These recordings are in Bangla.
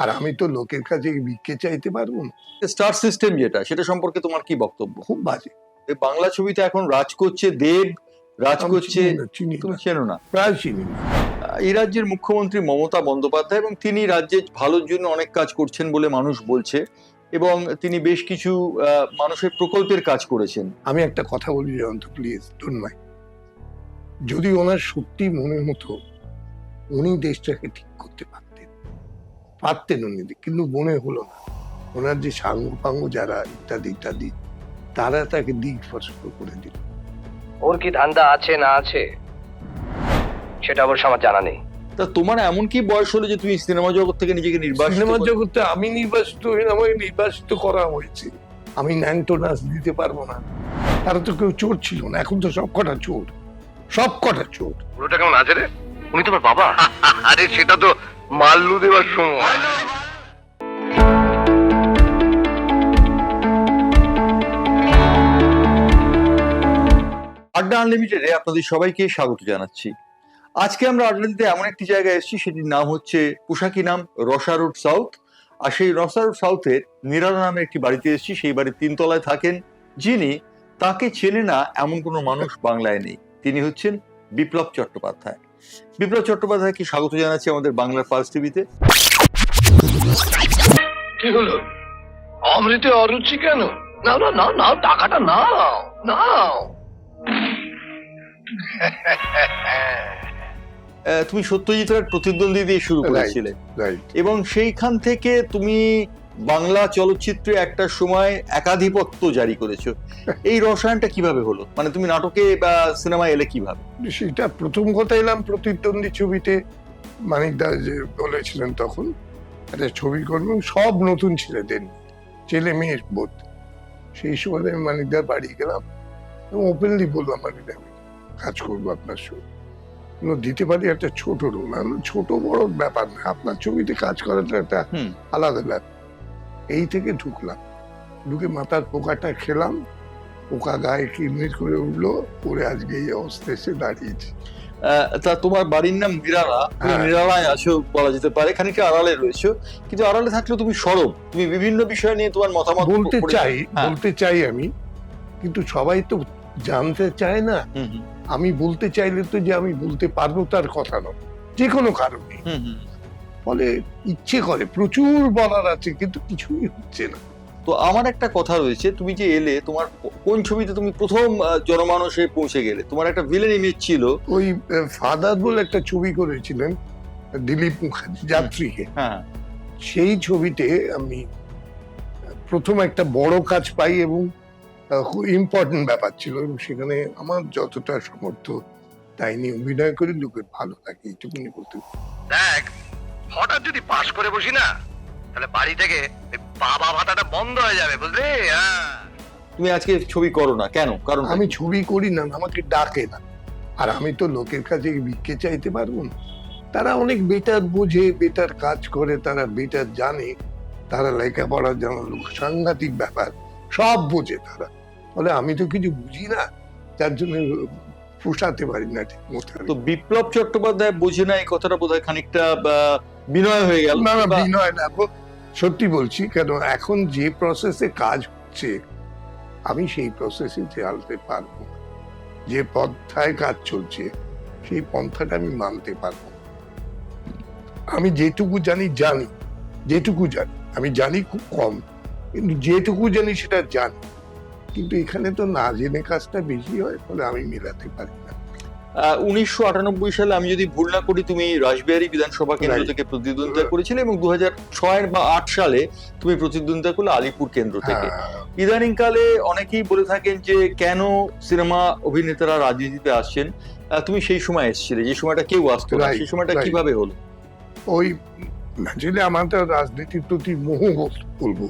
আর আমি তো লোকের কাছে ভিক্ষে চাইতে পারব না। স্টার সিস্টেম যেটা সেটা সম্পর্কে তোমার কি বক্তব্য? খুব বাজে। এই বাংলা ছবিতে এখন রাজ করছে দেব রাজ করছে চিনি না, তুমি না, চেনো না। প্রায় চিনি না। এই রাজ্যের মুখ্যমন্ত্রী মমতা বন্দ্যোপাধ্যায় এবং তিনি রাজ্যের ভালোর জন্য অনেক কাজ করছেন বলে মানুষ বলছে এবং তিনি বেশ কিছু মানুষের প্রকল্পের কাজ করেছেন। আমি একটা কথা বলি জয়ন্ত প্লিজ ডোন্ট মাই যদি ওনার সত্যি মনের মতো উনি দেশটাকে ঠিক করতে পারতেন পারতেন উনি কিন্তু মনে হলো না। ওনার যে সাঙ্গ পাঙ্গ যারা ইত্যাদি ইত্যাদি তারা তাকে দিক ফসল করে দিল। ওর কি ধান্দা আছে না আছে সেটা অবশ্য আমার জানা নেই। তা তোমার এমন কি বয়স হলো যে তুমি সিনেমা জগৎ থেকে নিজেকে নির্বাসিত সিনেমা জগতে আমি নির্বাচিত হই না, আমাকে নির্বাচিত করা হয়েছে। আমি ন্যাংটো দিতে পারব না। তারা তো কেউ চোর ছিল না এখন তো সব কটা চোর। সব কটা চোর। পুরোটা কেমন আছে রে? উনি তোমার বাবা? আরে সেটা তো মাল্লু দেওয়ার সময়। আড্ডা আনলিমিটেডে আপনাদের সবাইকে স্বাগত জানাচ্ছি। আজকে আমরা আড্ডা দিতে এমন একটি জায়গায় এসেছি, সেটির নাম হচ্ছে পোশাকি নাম রসা রোড সাউথ। আর সেই রসা রোড সাউথের নিরালা নামে একটি বাড়িতে এসেছি, সেই বাড়ির তিনতলায় থাকেন যিনি। তাকে চেনে না এমন কোনো মানুষ বাংলায় নেই। তিনি হচ্ছেন বিপ্লব চট্টোপাধ্যায়। বিপ্লব চট্টোপাধ্যায়কে স্বাগত জানাচ্ছি আমাদের বাংলার ফার্স্ট টিভিতে কি হলো? অমৃতে অরুচি কেন? নাও না নাও নাও টাকাটা নাও নাও। আহ, তুমি সত্যজিৎ রায়ের প্রতিদ্বন্দ্বী দিয়ে শুরু. করেছিলে। রাইট এবং সেইখান থেকে তুমি বাংলা চলচ্চিত্রে একটা সময় একাধিপত্য জারি করেছ। এই রসায়নটা কীভাবে হলো? মানে তুমি নাটকে বা সিনেমায় এলে কীভাবে? সেটা প্রথম কথা এলাম প্রতিদ্বন্দ্বী ছবিতে। মানিক মানিকদা যে বলেছিলেন তখন একটা ছবি করব সব নতুন ছেলেদের ছেলে মেয়ের বোধ। সেই সময় আমি মানিক মানিকদার বাড়ি গেলাম। এবং ওপেনলি বললাম মানিক আমি কাজ করব আপনার কিন্তু দিতে পারি একটা ছোট রোল ছোট বড় ব্যাপার না। আপনার ছবিতে কাজ করাটা একটা আলাদা ব্যাপার। এই থেকে ঢুকলাম। ঢুকে মাথার পোকাটা খেলাম। পোকা গায়ে কিরমির করে উঠল পরে আজকে এই অবস্থা এসে দাঁড়িয়েছে। তা তোমার বাড়ির নাম নিরালা। হ্যাঁ। নিরালায় আছো বলা যেতে পারে। খানিকটা আড়ালে রয়েছো? কিন্তু আড়ালে থাকলেও তুমি সরব। তুমি বিভিন্ন বিষয় নিয়ে তোমার মতামত বলতে চাই হ্যাঁ। বলতে চাই আমি। কিন্তু সবাই তো জানতে চায় না। আমি বলতে চাইলে তো যে আমি বলতে পারব তার কথা নয়। যে কোনো কারণে। ফলে ইচ্ছে করে প্রচুর বলার আছে কিন্তু কিছুই হচ্ছে না। তো আমার একটা কথা রয়েছে তুমি যে এলে তোমার কোন ছবিতে তুমি প্রথম জনমানসে পৌঁছে গেলে? তোমার একটা ভিলেন ইমেজ ছিল। ওই ফাদার বলে একটা ছবি করেছিলেন দিলীপ মুখার্জি যাত্রীকে। হ্যাঁ সেই ছবিতে আমি প্রথম একটা বড় কাজ পাই এবং খুব ইম্পর্টেন্ট ব্যাপার ছিল এবং সেখানে আমার যতটা সামর্থ্য তাই নিয়ে অভিনয় করে লোকের ভালো লাগে এইটুকুনি বলতে। দেখ হঠাৎ যদি পাশ করে বসি না তাহলে বাড়ি থেকে বাবা ভাতাটা বন্ধ হয়ে যাবে বুঝলি? হ্যাঁ। তুমি আজকে ছবি করো না কেন? কারণ আমি ছবি করি না আমাকে ডাকে না। আর আমি তো লোকের কাছে ভিক্ষে চাইতে পারব না। তারা অনেক বেটার বোঝে বেটার কাজ করে তারা বেটার জানে। তারা লেখাপড়া জানার লোক সাংঘাতিক ব্যাপার সব বোঝে তারা। ফলে আমি তো কিছু বুঝি না যার জন্য পোষাতে পারি না ঠিক মতো। তো বিপ্লব চট্টোপাধ্যায় বোঝে না এই কথাটা বোধহয় খানিকটা বা, বিনয় হয়ে গেল। না না বিনয় না সত্যি বলছি কেন এখন যে প্রসেসে কাজ হচ্ছে আমি সেই প্রসেসে চালতে পারব যে পন্থায় কাজ চলছে সেই পন্থাটা আমি মানতে পারব আমি যেটুকু জানি জানি। যেটুকু জানি আমি জানি খুব কম কিন্তু যেটুকু জানি সেটা জানি। কিন্তু এখানে তো না জেনে কাজটা বেশি হয় ফলে আমি মেলাতে পারি না। উনিশশো আটানব্বই সালে আমি যদি ভুল না করি তুমি রাসবিহারী বিধানসভা কেন্দ্র. থেকে প্রতিদ্বন্দ্বিতা করেছিলে এবং দু হাজার বা আট সালে তুমি প্রতিদ্বন্দ্বিতা করলে আলিপুর কেন্দ্র থেকে হ্যাঁ, ইদানিং কালে অনেকেই বলে থাকেন যে কেন সিনেমা অভিনেতারা রাজনীতিতে আসছেন? তুমি সেই সময় এসেছিলে যে সময়টা কেউ আসতো না সেই সময়টা কীভাবে হলো? ওই আমার তো রাজনীতির প্রতি মোহ বল- বলব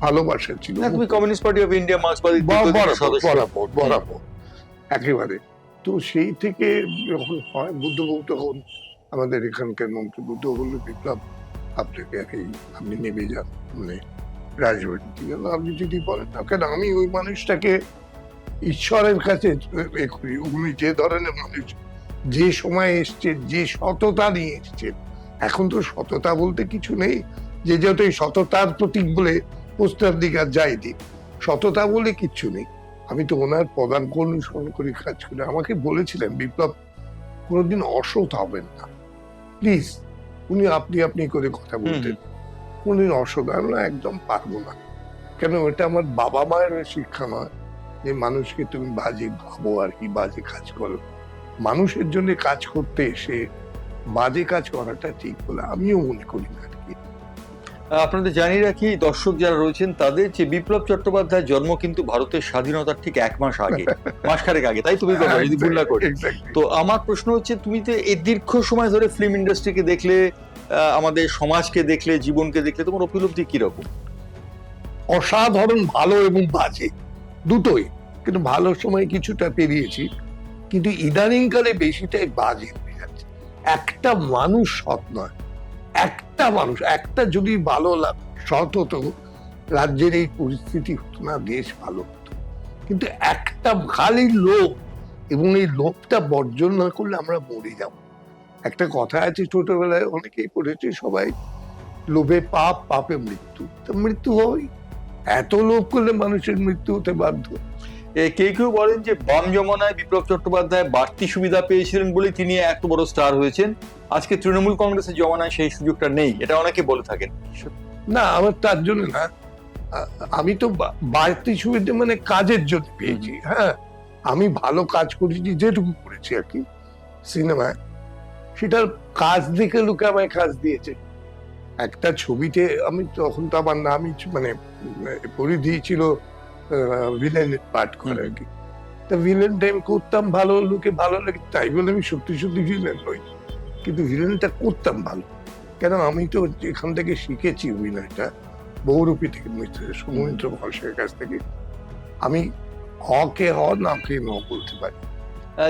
ভালোবাসা ছিল। তুমি কমিউনিস্ট পার্টি অফ ইন্ডিয়া মার্ক্সবাদী বরাবর বরাবর। একেবারে। তো সেই থেকে যখন হয় বুদ্ধবাবু তখন আমাদের এখানকার মন্ত্রী বুদ্ধ বলল বিপ্লব আপনাকে এই, আপনি নেমে যান মানে রাজবাড়ি আপনি যদি বলেন, না, কেন? আমি ওই মানুষটাকে ঈশ্বরের কাছে করি। উনি যে ধরনের মানুষ, যে সময় এসছে, যে সততা নিয়ে এসছে। এখন তো সততা বলতে কিছু নেই। যে যত এই সততার প্রতীক বলে পোস্টার দিকে আর যায়নি, সততা বলে কিচ্ছু নেই। আমি তো ওনার প্রধান অনুসরণ করে কাজ করি। আমাকে বলেছিলেন বিপ্লব কোনোদিন অসৎ হবেন না। প্লিজ উনি আপনি আপনি করে কথা বলতেন। কোনোদিন অসৎ আমি না একদম পারব না। কেন এটা আমার বাবা মায়ের শিক্ষা নয় যে মানুষকে তুমি বাজে ভাবো আর কি বাজে কাজ করো। মানুষের জন্য কাজ করতে এসে বাজে কাজ করাটা ঠিক বলে আমিও মনে করি না। আর কি আপনাদের জানিয়ে রাখি দর্শক যারা রয়েছেন তাদের যে বিপ্লব চট্টোপাধ্যায়ের জন্ম কিন্তু ভারতের স্বাধীনতার ঠিক এক মাস আগে মাস মাসখানেক আগে তাই তুমি যদি ভুল না করি। তো আমার প্রশ্ন হচ্ছে তুমি তো এই দীর্ঘ সময় ধরে ফিল্ম ইন্ডাস্ট্রিকে দেখলে আমাদের সমাজকে দেখলে জীবনকে দেখলে তোমার উপলব্ধি কীরকম? অসাধারণ ভালো এবং বাজে দুটোই। কিন্তু ভালো সময় কিছুটা পেরিয়েছি কিন্তু ইদানিং কালে বেশিটাই বাজে হয়ে যাচ্ছে। একটা মানুষ সৎ নয় একটা মানুষ, একটা যদি ভালো সৎ হতো, রাজ্যের এই পরিস্থিতি হতো না, দেশ ভালো হতো। কিন্তু একটা খালি লোভ এবং এই লোভটা বর্জন না করলে আমরা মরে যাব। একটা কথা আছে, ছোটবেলায় অনেকেই পড়েছে, সবাই লোভে পাপ, পাপে মৃত্যু। তো মৃত্যু হয় এত লোভ করলে মানুষের মৃত্যু হতে বাধ্য। কেউ কেউ বলেন যে বাম জমানায় বিপ্লব চট্টোপাধ্যায় বাড়তি সুবিধা পেয়েছিলেন বলে তিনি এত বড় স্টার হয়েছেন। আজকে তৃণমূল কংগ্রেসের জমানায় সেই সুযোগটা নেই এটা অনেকে বলে থাকেন। না আমার তার জন্য না। আমি তো বাড়তি সুবিধা মানে কাজের জন্য পেয়েছি হ্যাঁ। আমি ভালো কাজ করেছি যেটুকু করেছি আর কি সিনেমায়। সেটার কাজ দেখে লোকে আমায় কাজ দিয়েছে। একটা ছবিতে আমি তখন তো আমার নামই মানে পরিধি ছিল ভিলেনের পাঠ করে আর কি। তা ভিলেন টাইম করতাম ভালো লোকে ভালো লাগে তাই বলে আমি সত্যি সত্যি ভিলেন নই। কিন্তু ভিলেনটা করতাম ভালো। কেন আমি তো এখান থেকে শিখেছি অভিনয়টা বহুরূপী থেকে মিত্র সমুদ্র মানুষের কাছ থেকে। আমি হকে হ না কে ন বলতে পারি।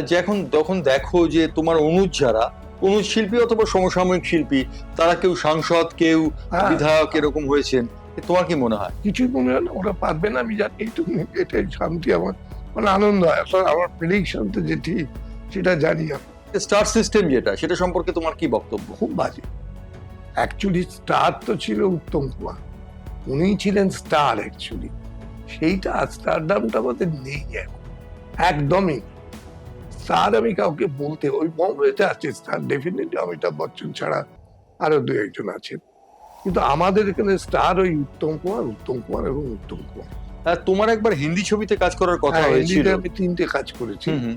যে এখন তখন দেখো যে তোমার অনুজ যারা অনুজ শিল্পী অথবা সমসাময়িক শিল্পী তারা কেউ সাংসদ কেউ হ্যাঁ, বিধায়ক এরকম হয়েছেন। তোমার কি মনে হয়? কিছুই মনে হয় না ওরা পারবে না আমি জানি এইটুকু এটাই শান্তি আমার মানে আনন্দ হয়। আসলে আমার প্রেডিকশন তো যে ঠিক সেটা জানি আমি। স্টার সিস্টেম যেটা সেটা সম্পর্কে তোমার কি বক্তব্য? খুব বাজে। অ্যাকচুয়ালি স্টার তো ছিল উত্তম কুমার। উনিই ছিলেন স্টার অ্যাকচুয়ালি সেইটা স্টার দামটা আমাদের নেই এখন। একদমই স্টার আমি কাউকে বলতে ওই বম্বেতে আছে স্টার ডেফিনেটলি অমিতাভ বচ্চন ছাড়া আরও দু একজন আছেন কিন্তু আমাদের এখানে স্টার ওই উত্তম কুমার উত্তম কুমার এবং উত্তম কুমার। আহ, তোমার একবার হিন্দি ছবিতে কাজ করার কথা হ্যাঁ, হয়েছিল। আমি তিনটে কাজ করেছি। হুম,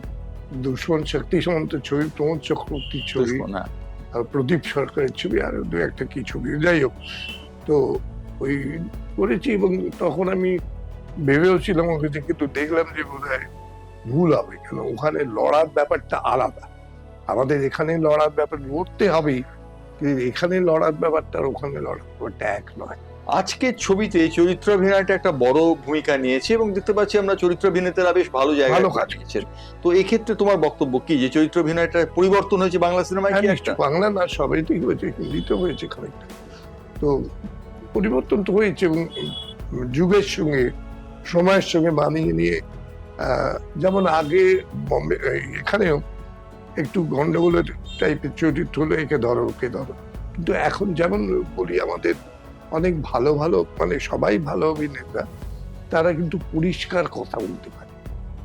শক্তি সমন্ত ছবি প্রমোদ চক্রবর্তীর ছবি হ্যাঁ। আর প্রদীপ সরকারের ছবি আর দু একটা কি ছবি যাই হোক। তো ওই করেছি এবং তখন আমি ভেবেও ছিলাম ওকে যে কিন্তু দেখলাম যে বোধ ভুল হবে কেন ওখানে লড়ার ব্যাপারটা আলাদা। আমাদের এখানে লড়ার ব্যাপার লড়তে হবেই। এখানে লড়ার ব্যাপারটা আর ওখানে লড়ার ব্যাপারটা এক নয়। আজকের ছবিতে চরিত্রাভিনয়টা একটা বড় ভূমিকা নিয়েছে এবং দেখতে পাচ্ছি আমরা চরিত্র চরিত্রাভিনেতারা বেশ ভালো জায়গায় ভালো কাজ নিয়েছেন তো এক্ষেত্রে তোমার বক্তব্য কি? যে চরিত্রাভিনয়টা পরিবর্তন হয়েছে বাংলা সিনেমায় হ্যাঁ, কি একটা বাংলা না সবাইতেই হয়েছে হিন্দিতেও হয়েছে খানিকটা। তো পরিবর্তন তো হয়েছে এবং যুগের সঙ্গে সময়ের সঙ্গে মানিয়ে নিয়ে যেমন আগে বম্বে এখানেও একটু গন্ডগোলের টাইপের চরিত্র হলো একে ধরো ওকে ধরো। কিন্তু এখন যেমন বলি আমাদের অনেক ভালো ভালো মানে সবাই ভালো অভিনেতা তারা কিন্তু পরিষ্কার কথা বলতে পারে।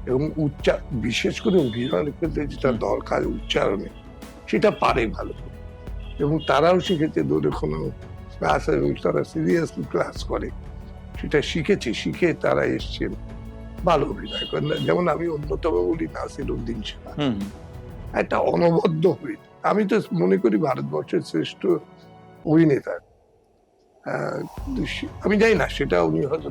এবং উচ্চার বিশেষ করে অভিনয়ের ক্ষেত্রে যেটা দরকার উচ্চারণে সেটা পারে ভালো করে। এবং তারাও শিখেছে দূরে কোনো ক্লাস এবং তারা সিরিয়াসলি ক্লাস করে। সেটা শিখেছে শিখে তারা এসছেন ভালো অভিনয় করেন। যেমন আমি অন্যতম বলি নাসির উদ্দিন হুম। একটা অনবদ্য হয়ে আমি তো মনে করি ভারতবর্ষের শ্রেষ্ঠ অভিনেতা। আমি জানি না সেটা উনি হয়তো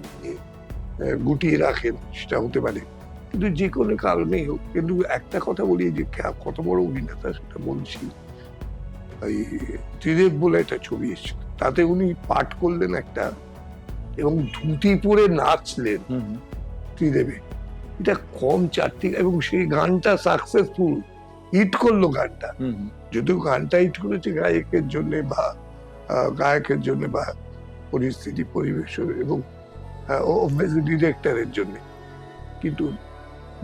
গুটিয়ে রাখেন সেটা হতে পারে। কিন্তু যে কোনো কারণেই হোক কিন্তু একটা কথা বলি যে কত বড় অভিনেতা সেটা বলছি। এই ত্রিদেব বলে একটা ছবি এসেছিল তাতে উনি পাঠ করলেন একটা এবং ধুতি পরে নাচলেন। ত্রিদেবে। এটা কম চারটি এবং সেই গানটা সাকসেসফুল হিট করল গানটা। যদিও গানটা হিট করেছে গায়কের জন্য বা গায়কের জন্য বা পরিস্থিতি পরিবেশের এবং ডিরেক্টরের জন্য। কিন্তু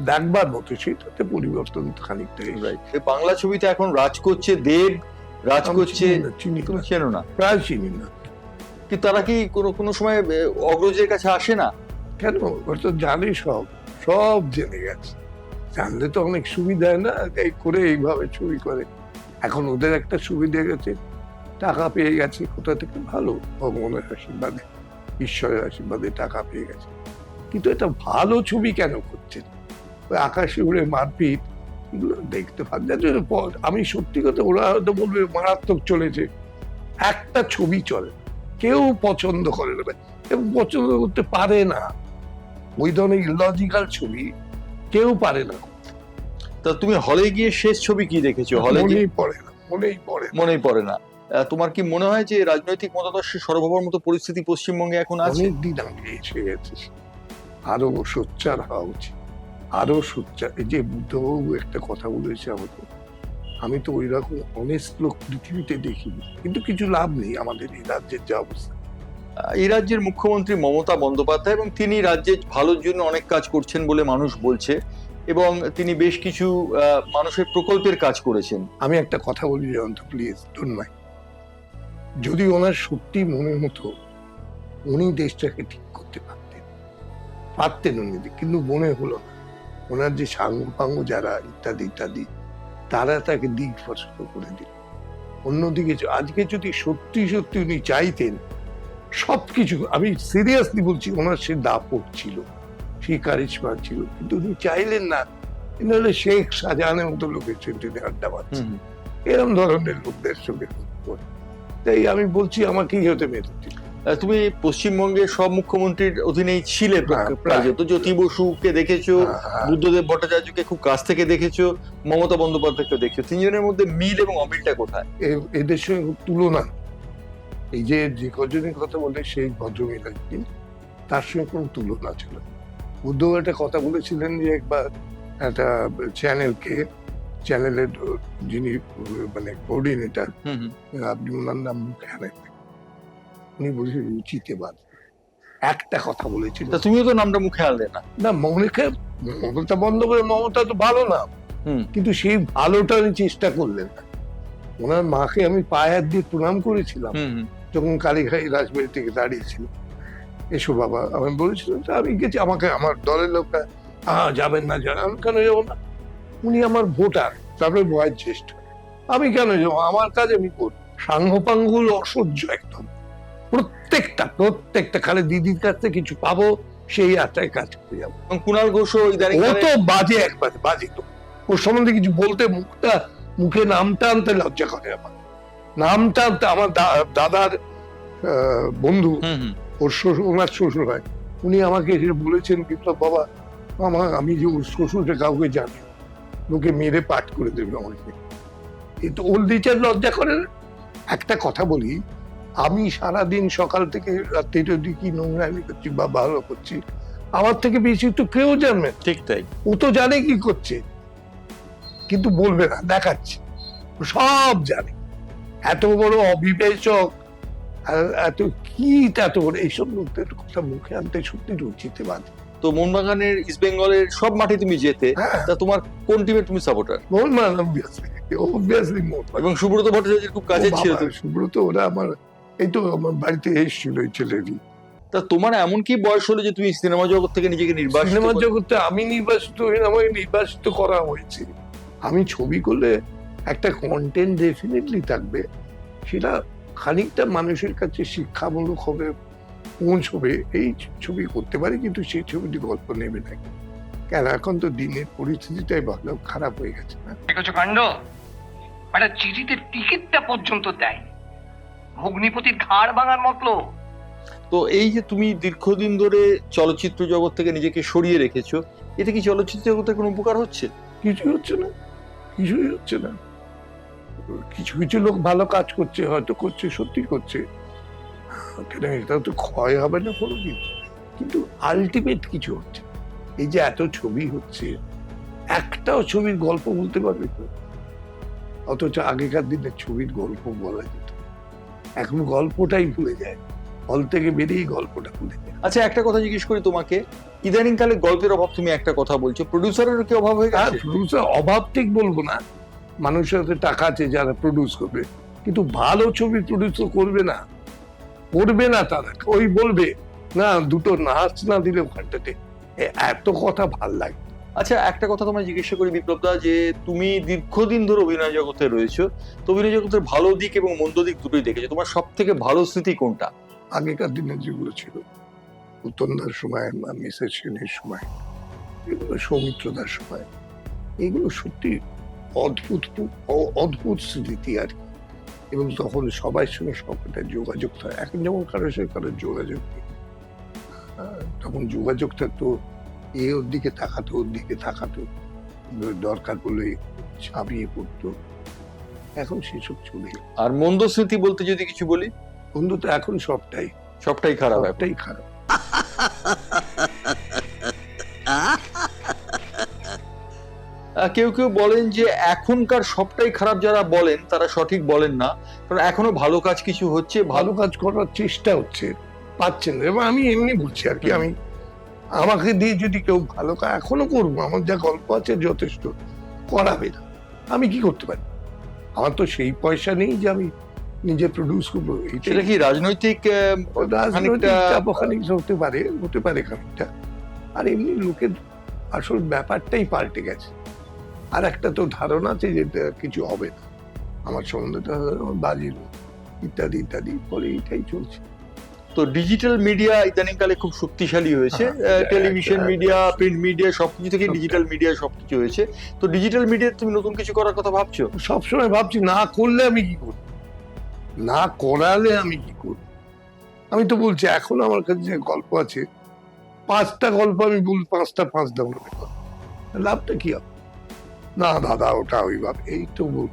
দেখবার মতো সেটাতে পরিবর্তন খানিকটা. বাংলা ছবিতে এখন রাজ করছে দেব রাজ করছে চিনি না, চিনি তুমি না, প্রায় চিনি না। কিন্তু তারা কি কোনো কোনো সময় অগ্রজের কাছে আসে না? কেন? ওর তো জানে সব সব জেনে গেছে। জানলে তো অনেক সুবিধা না? এই করে এইভাবে ছবি করে। এখন ওদের একটা সুবিধা গেছে। টাকা পেয়ে গেছে। কোথা থেকে? ভালো। ভগবানের আশীর্বাদে, ঈশ্বরের আশীর্বাদে টাকা পেয়ে গেছে। কিন্তু এটা ভালো ছবি কেন করছে ওই আকাশে উড়ে মারপিট, এগুলো দেখতে পান আমি সত্যি কথা, ওরা হয়তো বলবে, মারাত্মক চলেছে। একটা ছবি চলে কেউ পছন্দ করে না। এবং পছন্দ করতে পারে না। ওই ধরনের ইলজিক্যাল ছবি কেউ পারে না। তা তুমি হলে গিয়ে শেষ ছবি কি দেখেছ? হলে গিয়ে মনেই পড়ে না মনেই পড়ে মনেই পড়ে না। আহ, তোমার কি মনে হয় যে রাজনৈতিক মতাদর্শে সরবরাহের মতো পরিস্থিতি পশ্চিমবঙ্গে এখন আছে? অনেক দিন আগে এসে গেছে। আরও সোচ্চার হওয়া উচিত। আরও সোচ্চার। এই যে বুদ্ধবাবু একটা কথা বলেছে আমাকে। আমি তো ওই রকম অনেস্ট লোক পৃথিবীতে দেখিনি। কিন্তু কিছু লাভ নেই আমাদের এই রাজ্যের যা অবস্থা। এই রাজ্যের মুখ্যমন্ত্রী মমতা বন্দ্যোপাধ্যায় এবং তিনি রাজ্যে ভালোর জন্য অনেক কাজ করছেন বলে মানুষ বলছে এবং তিনি বেশ কিছু মানুষের প্রকল্পের কাজ করেছেন। আমি একটা কথা বলি, জয়ন্ত প্লিজ ডোন্ট যদি ওনার সত্যি মনে হতো উনি দেশটাকে ঠিক করতে পারতেন পারতেন উনি, কিন্তু মনে হলো না। ওনার যে সাঙ্গ যারা, ইত্যাদি ইত্যাদি, তারা তাকে দিক ফসল করে দিল। অন্যদিকে আজকে যদি সত্যি সত্যি উনি চাইতেন সবকিছু। আমি সিরিয়াসলি বলছি ওনার সে দাপট ছিল সেই কারিশমা ছিল কিন্তু উনি চাইলেন না। নাহলে শেখ শাহজাহানের মতো লোকের সঙ্গে আড্ডা মারছে এরকম ধরনের লোকদের সঙ্গে করে। তাই আমি বলছি আমাকেই হতে আহ, তুমি পশ্চিমবঙ্গের সব মুখ্যমন্ত্রীর অধীনেই ছিলে হ্যাঁ, প্রায়। প্রায়। জ্যোতি বসুকে দেখেছ বুদ্ধদেব ভট্টাচার্যকে খুব কাছ থেকে দেখেছ মমতা বন্দ্যোপাধ্যায়কে দেখেছ। তিনজনের মধ্যে মিল এবং অমিলটা কোথায়? এদের সঙ্গে তুলনা এই যে যে কজনের কথা বলে সেই ভদ্রমহিলা যিনি, তার সঙ্গে কোনো তুলনা ছিল। বুদ্ধ একটা কথা বলেছিলেন যে একবার একটা চ্যানেলকে চ্যানেলের যিনি মানে কোঅর্ডিনেটর আপনি ওনার নাম মুখে আনেন উনি বলেছেন রুচিতে বাদ একটা কথা বলেছিল। তা তুমিও তো নামটা মুখে আনলে না। না মমতাকে মমতা বন্ধ করে মমতা তো ভালো না। কিন্তু সেই ভালোটা উনি চেষ্টা করলেন না। ওনার মাকে আমি পায়ে হাত দিয়ে প্রণাম করেছিলাম। যখন কালীঘাই রাজবাড়ি থেকে দাঁড়িয়েছিল এসো বাবা আমি বলেছিলাম যে আমি গেছি আমাকে আমার দলের লোকরা আহ যাবেন না যান আমি কেন যাব না? উনি আমার ভোটার তারপরে বয়ের জ্যেষ্ঠ। আমি কেন যাব? আমার কাজ আমি করব সাঙ্গপাঙ্গুল অসহ্য একদম। প্রত্যেকটা প্রত্যেকটা খালি দিদির কাছ থেকে কিছু পাবো সেই আশায় কাজ করে যাব। কুণাল ঘোষও ইদানিং ও তো বাজে একবার বাজে তো। ওর সম্বন্ধে কিছু বলতে মুখটা মুখে নামটা আনতে লজ্জা করে আমার। নামটা আমার দাদার বন্ধু ওর শ্বশুর ওনার শ্বশুর হয়। উনি আমাকে এসে বলেছেন বিপ্লব বাবা আমার আমি যে ওর শ্বশুরকে কাউকে জানি। লোকে মেরে পাঠ করে দেবে আমাকে। কিন্তু ওর নিচের লজ্জা করে একটা কথা বলি আমি সারাদিন সকাল থেকে রাত্রি অব্দি কি নোংরামি করছি বা ভালো করছি আমার থেকে বেশি তো কেউ জানবে ঠিক তাই। ও তো জানে কি করছে কিন্তু বলবে না দেখাচ্ছে। সব জানে। এত বড় অবিবেচক এত কি এত বড় এইসব লোকদের কথা মুখে আনতে সত্যি রুচিতে বাধে তো মোহনবাগানের ইস্ট বেঙ্গলের সব মাঠে তুমি যেতে হ্যাঁ। তা তোমার কোন টিমের তুমি সাপোর্টার মোহনবাগান অবভিয়াসলি এবং সুব্রত ভট্টাচার্যের খুব কাজের ছিল তো। সুব্রত ওরা আমার এই তো আমার বাড়িতে এসেছিল এই ছেলেটি। তা তোমার এমন কি বয়স হলো যে তুমি সিনেমা জগৎ থেকে নিজেকে নির্বাসিত সিনেমা জগতে আমি নির্বাচিত হই আমাকে নির্বাচিত করা হয়েছে। আমি ছবি করলে একটা কন্টেন্ট ডেফিনেটলি থাকবে। সেটা খানিকটা মানুষের কাছে শিক্ষামূলক হবে পৌঁছবে এই ছবি করতে পারে কিন্তু সেই ছবিটি গল্প নেবে না। কেন? এখন তো দিনের পরিস্থিতিটাই ভালো খারাপ হয়ে গেছে না? কাণ্ড? একটা চিঠিতে টিকিটটা পর্যন্ত দেয়। ভগ্নিপতির ঘাড় ভাঙার মতলো তো এই যে তুমি দীর্ঘদিন ধরে চলচ্চিত্র জগৎ থেকে নিজেকে সরিয়ে রেখেছো এতে কি চলচ্চিত্র জগতের কোনো উপকার হচ্ছে? কিছুই হচ্ছে না। কিছুই হচ্ছে না। কিছু কিছু লোক ভালো কাজ করছে হয়তো করছে সত্যি করছে। কেন এটা তো ক্ষয় হবে না কোনোদিন। কিন্তু আলটিমেট কিছু হচ্ছে। এই যে এত ছবি হচ্ছে একটাও ছবির গল্প বলতে পারবে তো অথচ আগেকার দিনে ছবির গল্প বলা যেত। এখন গল্পটাই ভুলে যায়। হল থেকে বেরিয়েই গল্পটা ভুলে যায়। আচ্ছা একটা কথা জিজ্ঞেস করি তোমাকে। ইদানিং কালে গল্পের অভাব তুমি একটা কথা বলছো। প্রডিউসারেরও কি অভাব হয়ে গেছে? প্রডিউসার অভাব ঠিক বলব না। মানুষের হাতে টাকা আছে যারা প্রডিউস করবে। কিন্তু ভালো ছবি প্রডিউস করবে না। করবে না তারা। ওই বলবে না দুটো নাচ না দিলে ওখানটাতে। এত কথা ভালো লাগে। আচ্ছা একটা কথা তোমায় জিজ্ঞাসা করি বিপ্লব দা যে তুমি দীর্ঘদিন ধরে অভিনয় জগতে রয়েছো। তো অভিনয় জগতের ভালো দিক এবং মন্দ দিক দুটোই দেখেছ। তোমার সব থেকে ভালো স্মৃতি কোনটা? আগেকার দিনে যেগুলো ছিল উত্তনদার সময় বা মিসেস সেনের সময় সৌমিত্রদার সময় এগুলো সত্যি অদ্ভুত অদ্ভুত স্মৃতি আর কি। এবং তখন সবাই সঙ্গে সবটা যোগাযোগ থাকে এখন যেমন কারোর সঙ্গে কারোর যোগাযোগ নেই। তখন যোগাযোগ থাকতো এ ওর দিকে তাকাতো ওর দিকে তাকাতো দরকার পড়লে ছাপিয়ে পড়তো। এখন সেসব চলে আর মন্দ স্মৃতি বলতে যদি কিছু বলি? বন্ধু তো এখন সবটাই। সবটাই খারাপ। সবটাই খারাপ। কেউ কেউ বলেন যে এখনকার সবটাই খারাপ যারা বলেন তারা সঠিক বলেন না। কারণ এখনও ভালো কাজ কিছু হচ্ছে ভালো কাজ করার চেষ্টা হচ্ছে পাচ্ছেন না। এবং আমি এমনি বলছি আর কি আমি আমাকে দিয়ে যদি কেউ ভালো কাজ এখনও করব আমার যা গল্প আছে যথেষ্ট করাবে না। আমি কি করতে পারি? আমার তো সেই পয়সা নেই যে আমি নিজে প্রডিউস করব এইটাই। কি রাজনৈতিক রাজনৈতিক হতে পারে হতে পারে খানিকটা। আর এমনি লোকের আসল ব্যাপারটাই পাল্টে গেছে। আর একটা তো ধারণা আছে যে কিছু হবে না। আমার সম্বন্ধে বাজে লোক, ইত্যাদি ইত্যাদি ফলে এটাই চলছে। তো ডিজিটাল মিডিয়া ইদানিংকালে খুব শক্তিশালী হয়েছে। হ্যাঁ, টেলিভিশন মিডিয়া প্রিন্ট মিডিয়া সবকিছু থেকে সবটাই। ডিজিটাল মিডিয়া সবকিছু হয়েছে। তো ডিজিটাল মিডিয়া তুমি নতুন কিছু করার কথা ভাবছ? সবসময় ভাবছি না করলে আমি কি করব? না করালে আমি কি করব? আমি তো বলছি এখন আমার কাছে যে গল্প আছে পাঁচটা গল্প আমি বল পাঁচটা পাঁচ ডাউনলোড করব লাভটা কি হবে? না দাদা ওটা ওইভাবে এই তো বল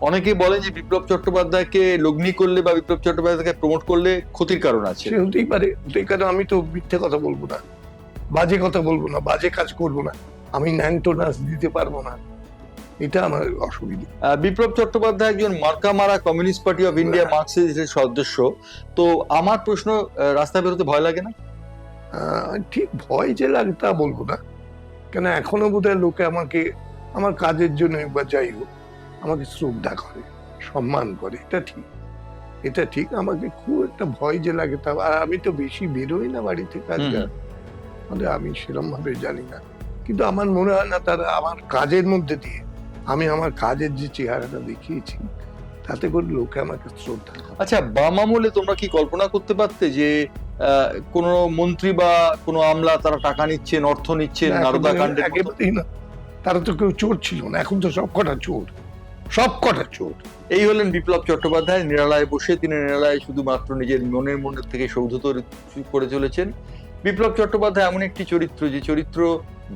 অনেকেই বলেন যে বিপ্লব চট্টোপাধ্যায়কে লগ্নি করলে বা বিপ্লব চট্টোপাধ্যায়কে প্রমোট করলে ক্ষতির কারণ আছে। সে হতেই পারে হতেই কারণ আমি তো মিথ্যে কথা বলব না। বাজে কথা বলব না বাজে কাজ করব না। আমি ন্যাংটো নাচ দিতে পারব না। এটা আমার অসুবিধা। বিপ্লব চট্টোপাধ্যায় একজন মার্কা মারা কমিউনিস্ট পার্টি অফ ইন্ডিয়া হ্যাঁ। মার্কসিস্টের সদস্য। তো আমার প্রশ্ন আহ, রাস্তায় বেরোতে ভয় লাগে না? ঠিক ভয় যে লাগে তা বলব না। কেন এখনও বোধহয় লোকে আমাকে আমার কাজের জন্য বা যাই হোক আমাকে শ্রদ্ধা করে সম্মান করে এটা ঠিক। এটা ঠিক আমাকে খুব একটা ভয় যে লাগে তা আর আমি তো বেশি বেরোই না বাড়িতে কাজ। মানে আমি সেরকম ভাবে জানি না। কিন্তু আমার মনে হয় না তারা আমার কাজের মধ্যে দিয়ে আমি আমার কাজের যে চেহারাটা দেখিয়েছি তাতে করে লোকে আমাকে শ্রদ্ধা আচ্ছা বাম আমলে তোমরা কি কল্পনা করতে পারতে যে আহ, কোনো মন্ত্রী বা কোনো আমলা তারা টাকা নিচ্ছেন অর্থ নিচ্ছেন নারদা? একেবারেই না। তারা তো কেউ চোর ছিল না এখন তো সব কটা চোর সব কটা চোর। এই হলেন বিপ্লব চট্টোপাধ্যায় নিরালায় বসে তিনি নিরালায় শুধুমাত্র নিজের মনের মনের থেকে সৌধ তৈরি করে চলেছেন। বিপ্লব চট্টোপাধ্যায় এমন একটি চরিত্র যে চরিত্র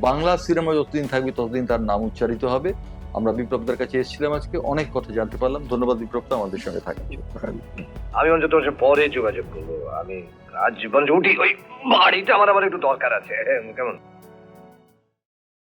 বাংলা সিনেমা যতদিন থাকবে ততদিন তার নাম উচ্চারিত হবে। আমরা বিপ্লবদের কাছে এসেছিলাম আজকে অনেক কথা জানতে পারলাম। ধন্যবাদ বিপ্লবদা আমাদের সঙ্গে থাকার জন্য। আমি অন্তত পরে যোগাযোগ করব। আমি আজ বরঞ্চ উঠি ওই বাড়িটা আমার আবার একটু দরকার আছে। কেমন?